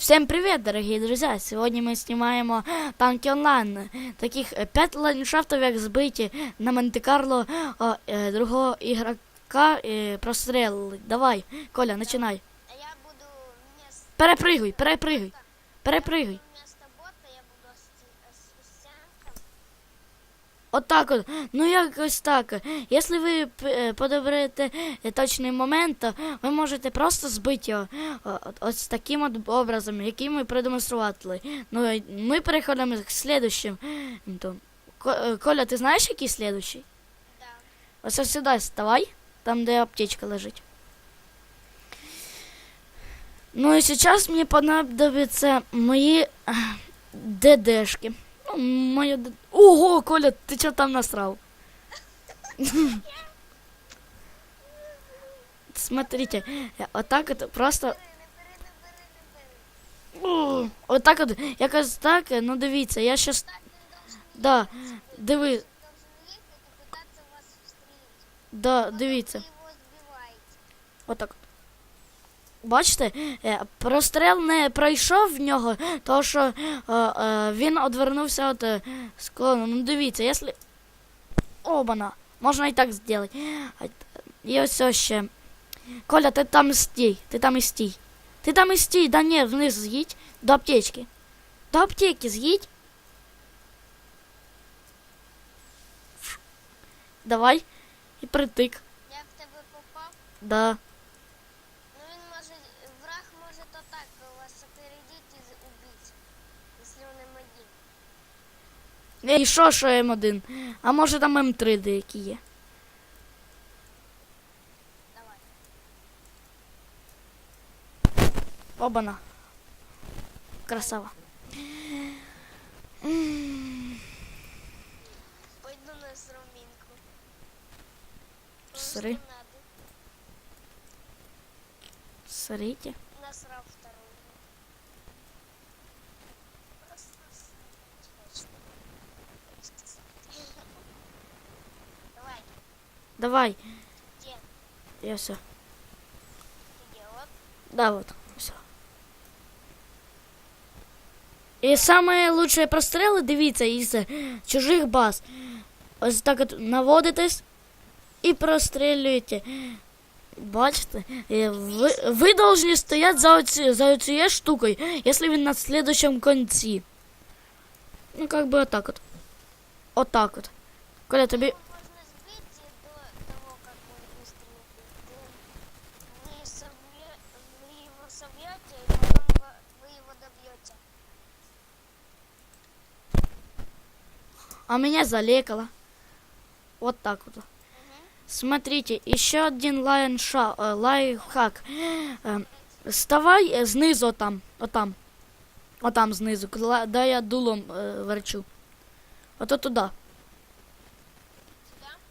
Всем привет, дорогие друзья! Сегодня мы снимаем танки онлайн. Таких 5 ландшафтов, як збиті на Монте-Карло е, другого ігрока э, прострел. Давай, Коля, начинай. А я буду Отак от. Ну якось так. Якщо ви е, подобрете е, точний момент, то ви можете просто збити його ось таким от образом, який ми продемонстрували. Ну, ми переходимо к слідущим. То, е, Коля, ти знаєш, який слідущий? Да. Ось ось сюди вставай, там, де аптечка лежить. Ну і зараз мені понадобляться мої ДДшки. Ну, моя. Ого, Коля, ти чого там насрав? Смотрите, я отак от просто. Не бери, не бери, не бери. О, Отак от, якось так, ну дивіться, я щас. Так він должен, Да, диви, должен їхати і питатися вас зустріти. да, дивіться. Ви його збиваєте. Отак. От. Бачите, е, прострел не пройшов в нього, тому що е, е, він одвернувся від е, склону. Ну дивіться, якщо. Обана, можна і так зробити. І ось ось ще. Коля, ти там стій, ти там і стій. Ти там і стій, да ні, вниз з'їдь до аптечки. До аптеки з'їдь. Давай. І притик. Я в тебе попав. Да. Ну він може, враг може то так вас опередити і з- убити. Якщо він один. І що, що М1? А може там М3 деякі є. Обана. Красава. Пойду на срамінку. Сри. Смотрите. Насрав вторую. Давай. где? Я все. Где? Вот. Да, вот. Все. І саме лучшие простріли, дивіться, із чужих баз. Ось так от наводитесь і прострілюєте. Бачите? Е, Ви, ви должны стояти за, оці, за цією штукою, якщо він на следующем конці. Ну, как бы отак от. Отак от. Коля, тобі. А меня залекало. Вот так вот. Смотрите, еще один лайнша, э, лайфхак. Э, Вставай э, знизу там, отам. Отам знизу, кла- де я дулом е, верчу. Ото туди.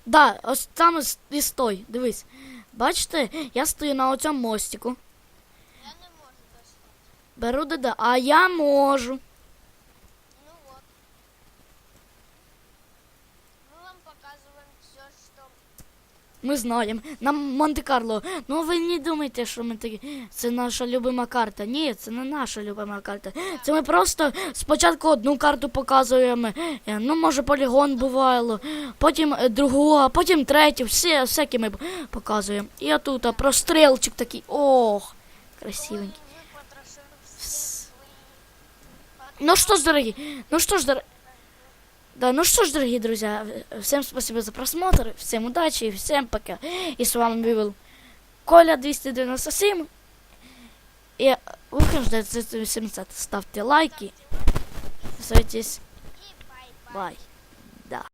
Да, ось там і стой, дивись. Бачите, я стою на оцьому мостику. Беру ДД, а я можу. Ну вот. Мы вам показываем все, что... Ми знаємо. На Монте-Карло. Ну ви не думайте, що ми такі. Це наша любима карта. Ні, це не наша любима карта. Це ми просто спочатку одну карту показуємо. е, Ну, може, полігон бувало, потім е, другу, а потім третю. Всі, всякі ми показуємо. І отут а, прострілчик такий. Ох, красивенький. Ну что ж, дорогие, ну что ж, дор... Да, ну что ж, дорогие друзья, э, всем спасибо за просмотр, всем удачи и всем пока. И с вами был Коля 297. И выхожу 70. Ставьте лайки, подписывайтесь. И бай-бай. Бай. Да.